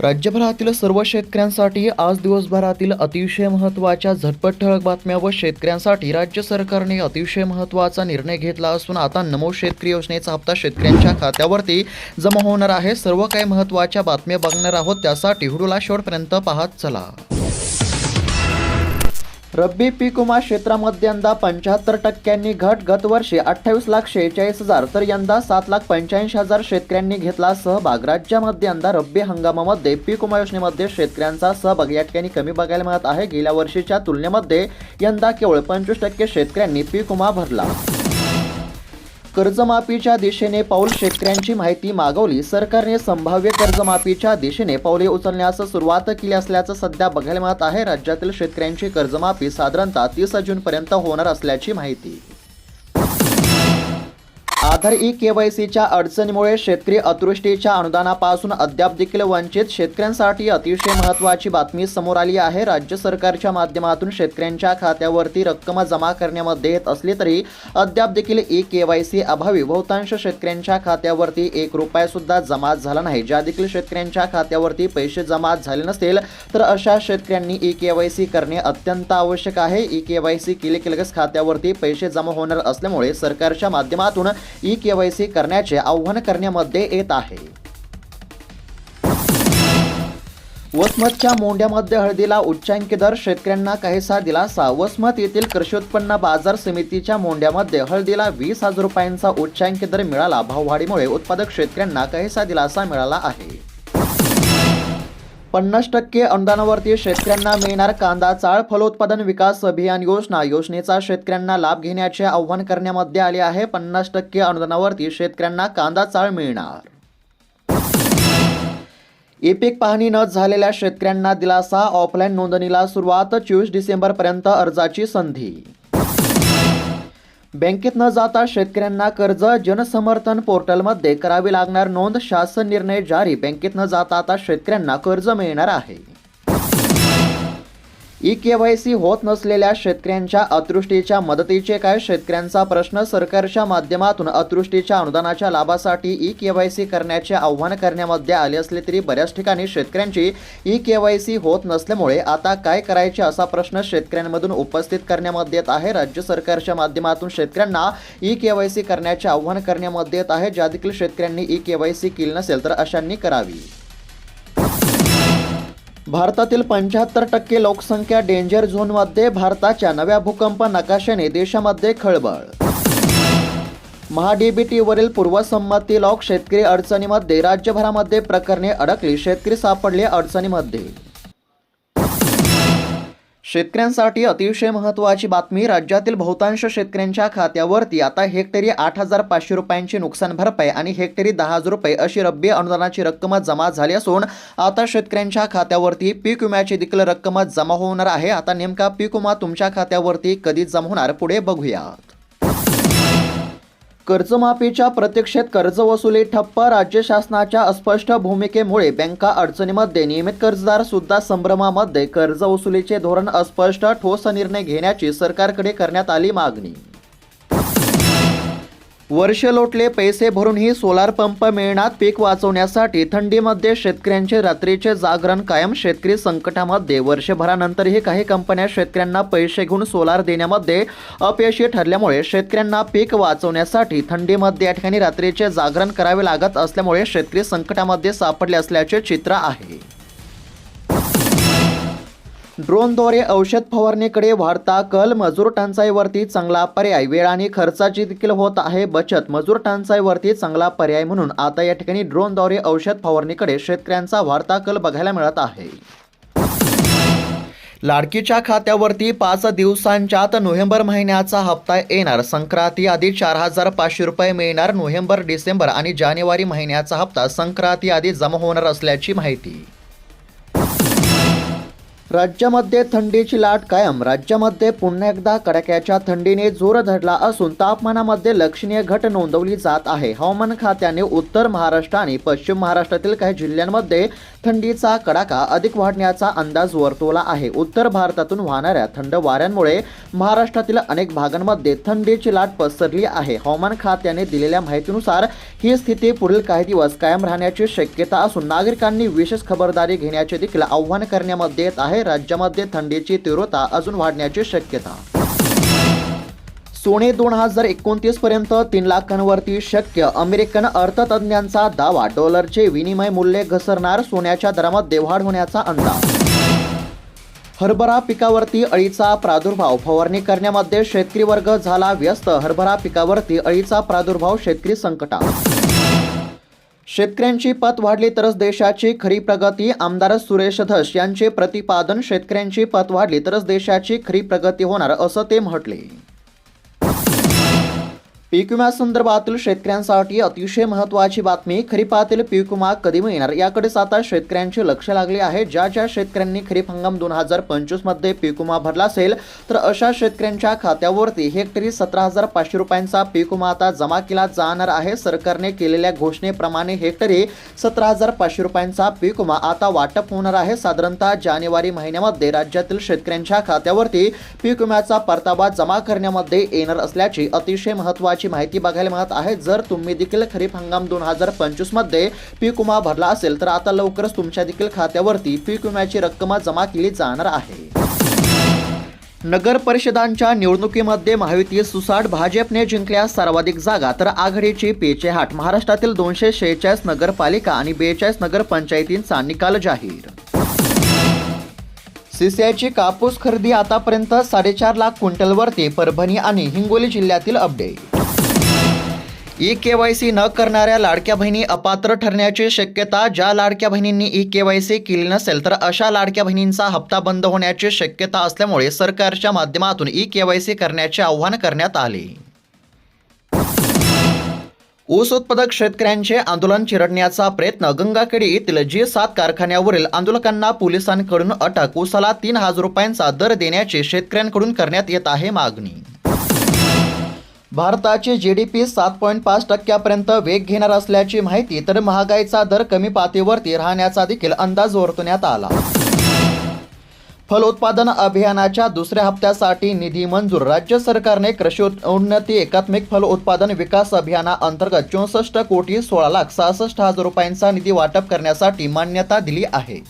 राज्यभरातील सर्व शेतकऱ्यांसाठी आज दिवसभरातील अतिशय महत्त्वाच्या झटपट ठळक बातम्या व शेतकऱ्यांसाठी राज्य सरकारने अतिशय महत्त्वाचा निर्णय घेतला असून आता नमो शेतकरी योजनेचा हप्ता शेतकऱ्यांच्या खात्यावरती जमा होणार आहे. सर्व काही महत्त्वाच्या बातम्या बघणार आहोत. त्यासाठी व्हिडिओला शेवटपर्यंत पाहत चला. रब्बी पीक विमा क्षेत्रामध्ये यंदा पंच्याहत्तर टक्क्यांनी घट गतवर्षी अठ्ठावीस लाख शेहेचाळीस हजार तर यंदा सात लाख पंच्याऐंशी हजार शेतकऱ्यांनी घेतला सहभाग. राज्यामध्ये यंदा रब्बी हंगामामध्ये पीक विमा योजनेमध्ये शेतकऱ्यांचा सहभाग या ठिकाणी कमी बघायला मिळत आहे. गेल्या वर्षीच्या तुलनेमध्ये यंदा केवळ पंचवीस टक्के शेतकऱ्यांनी पीक विमा भरला. कर्जमाफीच्या दिशेने पाऊल शेतकऱ्यांची माहिती मागवली. सरकारने संभाव्य कर्जमाफीच्या दिशेने पावले उचलण्यास सुरुवात केली असल्याचं सध्या बघायला मिळत आहे. राज्यातील शेतकऱ्यांची कर्जमाफी साधारणतः तीस जूनपर्यंत होणार असल्याची माहिती. आधार ई के वाय सीच्या अडचणीमुळे शेतकरी अतृष्टीच्या अनुदानापासून अद्याप देखील वंचित शेतकऱ्यांसाठी अतिशय महत्त्वाची बातमी समोर आली आहे. राज्य सरकारच्या माध्यमातून शेतकऱ्यांच्या खात्यावरती रक्कम जमा करण्यामध्ये येत असली तरी अद्याप देखील ई के वाय सी अभावी. बहुतांश शेतकऱ्यांच्या खात्यावरती एक रुपया सुद्धा जमा झाला नाही. ज्या देखील शेतकऱ्यांच्या खात्यावरती पैसे जमा झाले नसतील तर अशा शेतकऱ्यांनी ई के वाय सी करणे अत्यंत आवश्यक आहे. ई के वाय सी केले की लगेच खात्यावरती पैसे जमा होणार असल्यामुळे सरकारच्या माध्यमातून ई केवायसी करण्याचे आव्हान करण्यामध्ये येत आहे. वसमतच्या मोंड्यामध्ये हळदीला उच्चांकी दर शेतकऱ्यांना काहीसा दिलासा. वसमत येथील कृषी उत्पन्न बाजार समितीच्या मोंड्यामध्ये हळदीला वीस हजार रुपयांचा उच्चांकी दर मिळाला. भाववाढीमुळे उत्पादक शेतकऱ्यांना काहीसा दिलासा मिळाला आहे. पन्नास टक्के अनुदानावरती शेतकऱ्यांना मिळणार कांदा चाळ फलोत्पादन विकास अभियान योजना. योजनेचा शेतकऱ्यांना लाभ घेण्याचे आव्हान करण्यामध्ये आले आहे. पन्नास टक्के अनुदानावरती शेतकऱ्यांना कांदा चाळ मिळणार. एपिक पाहणी न झालेल्या शेतकऱ्यांना दिलासा. ऑफलाईन नोंदणीला सुरुवात. चोवीस डिसेंबरपर्यंत अर्जाची संधी बँकेत न जाता शेतकऱ्यांना कर्ज जनसमर्थन पोर्टलमध्ये करावी लागणार नोंद शासन निर्णय जारी. बँकेत न जाता आता शेतकऱ्यांना कर्ज मिळणार आहे. ई के वाय सी होत नसलेल्या शेतकऱ्यांच्या अतृष्टीच्या मदतीचे काय? शेतकऱ्यांचा प्रश्न सरकारच्या माध्यमातून अतृष्टीच्या अनुदानाच्या लाभासाठी ई के वाय सी करण्याचे आव्हान करण्यामध्ये आले असले तरी बऱ्याच ठिकाणी शेतकऱ्यांची ई के वाय सी होत नसल्यामुळे आता काय करायचे असा प्रश्न शेतकऱ्यांमधून उपस्थित करण्यामध्ये येत आहे. राज्य सरकारच्या माध्यमातून शेतकऱ्यांना ई के वाय सी करण्याचे आव्हान करण्यामध्ये येत आहे. ज्या देखील शेतकऱ्यांनी ई के वाय सी केली नसेल तर अशांनी करावी. भारतातील पंच्याहत्तर टक्के लोकसंख्या डेंजर झोनमध्ये भारताच्या नव्या भूकंप नकाशाने देशामध्ये खळबळ. महाडीबीटीवरील पूर्वसंमती लॉक शेतकरी अडचणीमध्ये राज्यभरामध्ये प्रकरणे अडकली. शेतकरी सापडले अडचणीमध्ये. शेतकऱ्यांसाठी अतिशय महत्त्वाची बातमी राज्यातील बहुतांश शेतकऱ्यांच्या खात्यावरती आता हेक्टरी आठ हजार पाचशे रुपयांची नुकसान भरपाई आणि हेक्टरी दहा हजार रुपये अशी रब्बी अनुदानाची रक्कम जमा झाली असून आता शेतकऱ्यांच्या खात्यावरती पीक विम्याची देखील रक्कम जमा होणार आहे. आता नेमका पीक विमा तुमच्या खात्यावरती कधी जमा होणार पुढे बघूयात कर्जमाफीच्या प्रतीक्षेत कर्जवसुली ठप्प राज्य शासनाच्या अस्पष्ट भूमिकेमुळे बँका अडचणीमध्ये नियमित कर्जदार सुद्धा संभ्रमामध्ये कर्ज वसुलीचे धोरण अस्पष्ट ठोस निर्णय घेण्याची सरकारकडे करण्यात आली मागणी. वर्ष लोटले पैसे भरूनही सोलार पंप मिळणार पीक वाचवण्यासाठी थंडीमध्ये शेतकऱ्यांचे रात्रीचे जागरण कायम शेतकरी संकटामध्ये. वर्षभरानंतरही काही कंपन्या शेतकऱ्यांना पैसे घेऊन सोलार देण्यामध्ये अपयशी ठरल्यामुळे शेतकऱ्यांना पीक वाचवण्यासाठी थंडीमध्ये या ठिकाणी रात्रीचे जागरण करावे लागत असल्यामुळे शेतकरी संकटामध्ये सापडले असल्याचे चित्र आहे. ड्रोनद्वारे औषध फवारणीकडे वाढता कल मजूर टंचाईवरती चांगला पर्याय. वेळ आणि खर्चाची देखील होत आहे बचत. मजूर टंचाईवरती चांगला पर्याय म्हणून आता या ठिकाणी ड्रोनद्वारे औषध फवारणीकडे शेतकऱ्यांचा वाढता कल बघायला मिळत आहे. लाडकीच्या खात्यावरती पाच दिवसांच्यात नोव्हेंबर महिन्याचा हप्ता येणार. संक्रांती आधी चार हजार पाचशे रुपये मिळणार. नोव्हेंबर डिसेंबर आणि जानेवारी महिन्याचा हप्ता संक्रांती आधी जमा होणार असल्याची माहिती. राज्यामध्ये थंडीची लाट कायम. राज्यामध्ये पुन्हा एकदा कडाक्याच्या थंडीने जोर धरला असून तापमानामध्ये लक्षणीय घट नोंदवली जात आहे. हवामान खात्याने उत्तर महाराष्ट्र आणि पश्चिम महाराष्ट्रातील काही जिल्ह्यांमध्ये थंडीचा कडाका अधिक वाढण्याचा अंदाज वर्तवला आहे. उत्तर भारतातून वाहणाऱ्या थंड वाऱ्यांमुळे महाराष्ट्रातील अनेक भागांमध्ये थंडीची लाट पसरली आहे. हवामान खात्याने दिलेल्या माहितीनुसार ही स्थिती पुढील काही दिवस कायम राहण्याची शक्यता असून नागरिकांनी विशेष खबरदारी घेण्याचे देखील आव्हान करण्यामध्ये येत आहे. राज्यामध्ये थंडीची तीव्रता अजून वाढण्याची शक्यता. सोने दोन हजार एकोणतीस पर्यंत तीन लाखांवरती शक्य. अमेरिकन अर्थतज्ञांचा दावा डॉलरचे विनिमय मूल्य घसरणार सोन्याच्या दरामध्ये वाढ होण्याचा अंदाज. हरभरा पिकावरती अळीचा प्रादुर्भाव फवारणी करण्यामध्ये शेतकरी वर्ग झाला व्यस्त हरभरा पिकावरती अळीचा प्रादुर्भाव शेतकरी संकटात. शेतकऱ्यांची पत वाढली तरच देशाची खरी प्रगती. आमदार सुरेश धस यांचे प्रतिपादन शेतकऱ्यांची पत वाढली तरच देशाची खरी प्रगती होणार असं ते म्हटले. पीक विम्यासंदर्भातील शेतकऱ्यांसाठी अतिशय महत्त्वाची बातमी. खरीपातील पीक विमा कधी मिळणार? याकडेच आता शेतकऱ्यांचे लक्ष लागले आहे. ज्या ज्या शेतकऱ्यांनी खरीप हंगाम दोन हजार पंचवीसमध्ये पीक विमा भरला असेल तर अशा शेतकऱ्यांच्या खात्यावरती हेक्टरी सतरा हजार पाचशे रुपयांचा पीक विमा आता जमा केला जाणार आहे. सरकारने केलेल्या घोषणेप्रमाणे हेक्टरी सतरा हजार पाचशे रुपयांचा पीक विमा आता वाटप होणार आहे. साधारणतः जानेवारी महिन्यामध्ये राज्यातील शेतकऱ्यांच्या खात्यावरती पीक विम्याचा परतावा जमा करण्यामध्ये येणार असल्याची अतिशय महत्त्वाची माहिती बघायला मिळत आहे. जर तुम्ही देखील खरीप हंगाम दोन हजार पंचवीसमध्ये पीक विमा भरला असेल तर आता लवकरच तुमच्या देखील खात्यावरती पीक विम्याची रक्कम जमा केली जाणार आहे. नगर परिषदांच्या निवडणुकीमध्ये महायुती सुसाट भाजपने जिंकल्या सर्वाधिक जागा तर आघाडीची पेचेहाट महाराष्ट्रातील दोनशे शेहेचाळीस नगरपालिका आणि बेचाळीस नगरपंचायतींचा निकाल जाहीर. सीसीआयची कापूस खरेदी आतापर्यंत साडेचार लाख क्विंटलवरती परभणी आणि हिंगोली जिल्ह्यातील update. E K Y C न करणाऱ्या लाडक्या बहिणी अपात्र ठरण्याची शक्यता ज्या लाडक्या बहिणींनी ई के वाय सी केली नसेल तर अशा लाडक्या बहिणींचा हप्ता बंद होण्याची शक्यता असल्यामुळे सरकारच्या माध्यमातून ई के वाय सी करण्याचे आवाहन करण्यात आले. ऊस उत्पादक शेतकऱ्यांचे आंदोलन चिरडण्याचा प्रयत्न गंगाखेडी येथील जी सात कारखान्यावरील आंदोलकांना पोलिसांकडून अटक ऊसाला तीन हजार रुपयांचा दर देण्याची शेतकऱ्यांकडून करण्यात येत आहे मागणी. भारताची जी डी पी सात पॉईंट पाच टक्क्यापर्यंत वेग घेणार असल्याची माहिती तर महागाईचा दर कमी पातळीवरती राहण्याचा देखील अंदाज वर्तवण्यात आला. फलोत्पादन अभियानाच्या दुसऱ्या हप्त्यासाठी निधी मंजूर. राज्य सरकारने कृषी उन्नती एकात्मिक फलोत्पादन विकास अभियानाअंतर्गत चौसष्ट कोटी सोळा लाख सहासष्ट हजार रुपयांचा निधी वाटप करण्यासाठी मान्यता दिली आहे.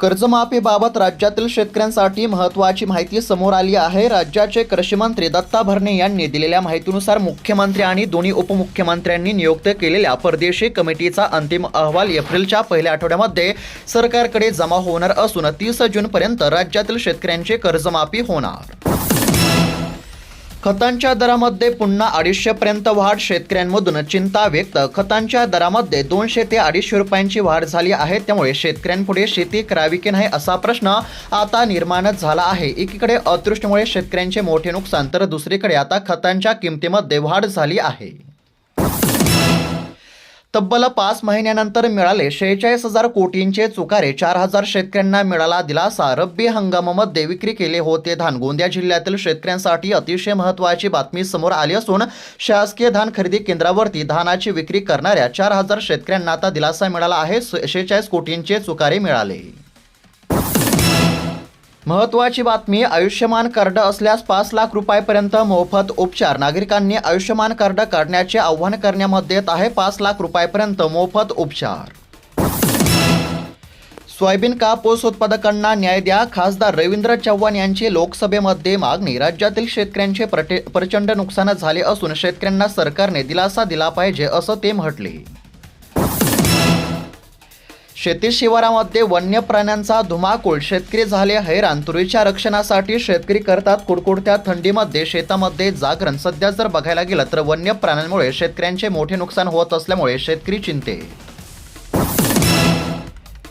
कर्जमाफीबाबत राज्यातील शेतकऱ्यांसाठी महत्त्वाची माहिती समोर आली आहे. राज्याचे कृषी मंत्री दत्ता भरणे यांनी दिलेल्या माहितीनुसार मुख्यमंत्री आणि दोन्ही उपमुख्यमंत्र्यांनी नियुक्त केलेल्या परदेशी कमिटीचा अंतिम अहवाल एप्रिलच्या पहिल्या आठवड्यामध्ये सरकारकडे जमा होणार असून तीस जूनपर्यंत राज्यातील शेतकऱ्यांची कर्जमाफी होणार. खतांच्या दरामध्ये पुन्हा अडीचशेपर्यंत वाढ. शेतकऱ्यांमधून चिंता व्यक्त. खतांच्या दरामध्ये दोनशे ते अडीचशे रुपयांची वाढ झाली आहे. त्यामुळे शेतकऱ्यांपुढे शेती करावी की नाही असा प्रश्न आता निर्माण झाला आहे. एकीकडे अदृष्टीमुळे शेतकऱ्यांचे मोठे नुकसान तर दुसरीकडे आता खतांच्या किमतीमध्ये वाढ झाली आहे. तब्बल पाच महिन्यानंतर मिळाले. शेहेचाळीस हजार कोटींचे चुकारे. चार हजार शेतकऱ्यांना मिळाला दिलासा. रब्बी हंगामामध्ये विक्री केले होते धान. गोंदिया जिल्ह्यातील शेतकऱ्यांसाठी अतिशय महत्त्वाची बातमी समोर आली असून शासकीय धान खरेदी केंद्रावरती धानाची विक्री करणाऱ्या चार हजार शेतकऱ्यांना आता दिलासा मिळाला आहे. शेहेचाळीस कोटींचे चुकारे मिळाले. महत्त्वाची बातमी आयुष्यमान कार्ड असल्यास पाच लाख रुपयापर्यंत मोफत उपचार. नागरिकांनी आयुष्यमान कार्ड काढण्याचे आव्हान करण्यामध्ये येत आहे पाच लाख रुपयापर्यंत मोफत उपचार. सोयाबीन कापूस उत्पादकांना न्याय द्या खासदार रवींद्र चव्हाण यांची लोकसभेमध्ये मागणी. राज्यातील शेतकऱ्यांचे प्रटे प्रचंड नुकसान झाले असून शेतकऱ्यांना सरकारने दिलासा दिला पाहिजे असं ते म्हटले. शेती शिवारामध्ये वन्य प्राण्यांचा धुमाकूळ. शेतकरी झाले हैराण. तुरीच्या रक्षणासाठी शेतकरी करतात कुडकुडत्या थंडीमध्ये. शेतामध्ये जागरण. सध्या जर बघायला गेलं तर वन्य प्राण्यांमुळे शेतकऱ्यांचे मोठे नुकसान होत असल्यामुळे शेतकरी चिंते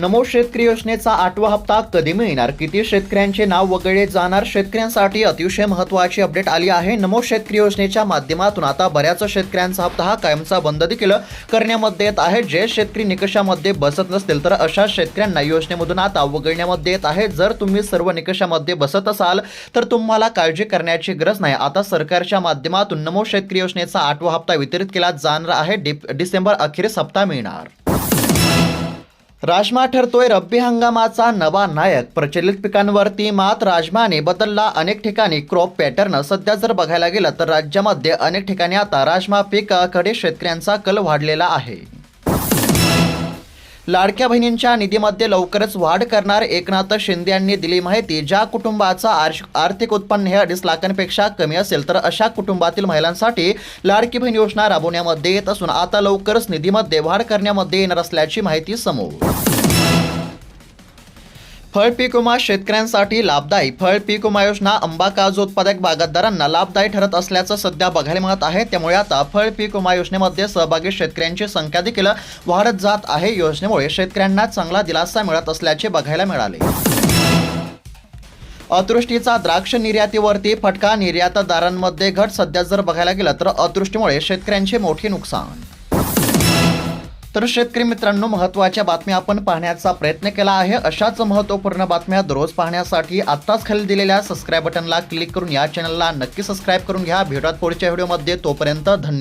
नमो शेतकरी योजनेचा आठवा हप्ता कधी मिळणार? किती शेतकऱ्यांचे नाव वगळले जाणार? शेतकऱ्यांसाठी अतिशय महत्त्वाची अपडेट आली आहे. नमो शेतकरी योजनेच्या माध्यमातून आता बऱ्याच शेतकऱ्यांचा हप्ता हा कायमचा बंद देखील करण्यामध्ये येत आहे. जे शेतकरी निकषामध्ये बसत नसतील तर अशा शेतकऱ्यांना योजनेमधून आता वगळण्यामध्ये येत आहे. जर तुम्ही सर्व निकषामध्ये बसत असाल तर तुम्हाला काळजी करण्याची गरज नाही. आता सरकारच्या माध्यमातून नमो शेतकरी योजनेचा आठवा हप्ता वितरित केला जाणार आहे. डिप डिसेंबर अखेरीस हप्ता मिळणार. राजमा ठरतोय रब्बी हंगामाचा नवा नायक. प्रचलित पिकांवरती मात राजमाने बदलला. अनेक ठिकाणी क्रॉप पॅटर्न. सध्या जर बघायला गेलं तर राज्यामध्ये अनेक ठिकाणी आता राजमा पिकाकडे शेतकऱ्यांचा कल वाढलेला आहे. लाडक्या बहिणींच्या निधीमध्ये लवकरच वाढ करणार एकनाथ शिंदे यांनी दिली माहिती. ज्या कुटुंबाचा आर्श- आर्थिक उत्पन्न हे अडीच लाखांपेक्षा कमी असेल तर अशा कुटुंबातील महिलांसाठी लाडकी बहीण योजना राबवण्यामध्ये येत असून आता लवकरच निधीमध्ये वाढ करण्यामध्ये येणार असल्याची माहिती समोर. फळ पीक विमा शेतकऱ्यांसाठी लाभदायी. फळ पीक विमा योजना आंबा काजू उत्पादक बागायतदारांना लाभदायी ठरत असल्याचं सध्या बघायला मिळत आहे. त्यामुळे आता फळ पीक विमा योजनेमध्ये सहभागी शेतकऱ्यांची संख्या देखील वाढत जात आहे. योजनेमुळे शेतकऱ्यांना चांगला दिलासा मिळत असल्याचे बघायला मिळाले. अतृष्टीचा द्राक्ष निर्यातीवरती फटका निर्यातदारांमध्ये घट सध्या जर बघायला गेलं तर अतृष्टीमुळे शेतकऱ्यांचे मोठे नुकसान. तर शेतकरी मित्रांनो महत्त्वाच्या बातम्या आपण पाहण्याचा प्रयत्न केला आहे. अशाच महत्त्वपूर्ण बातम्या दररोज पाहण्यासाठी आत्ताच खाली दिलेल्या सबस्क्राईब बटनला क्लिक करून या चॅनलला नक्की सबस्क्राईब करून घ्या. भेटत पुढच्या व्हिडिओमध्ये तोपर्यंत धन्यवाद.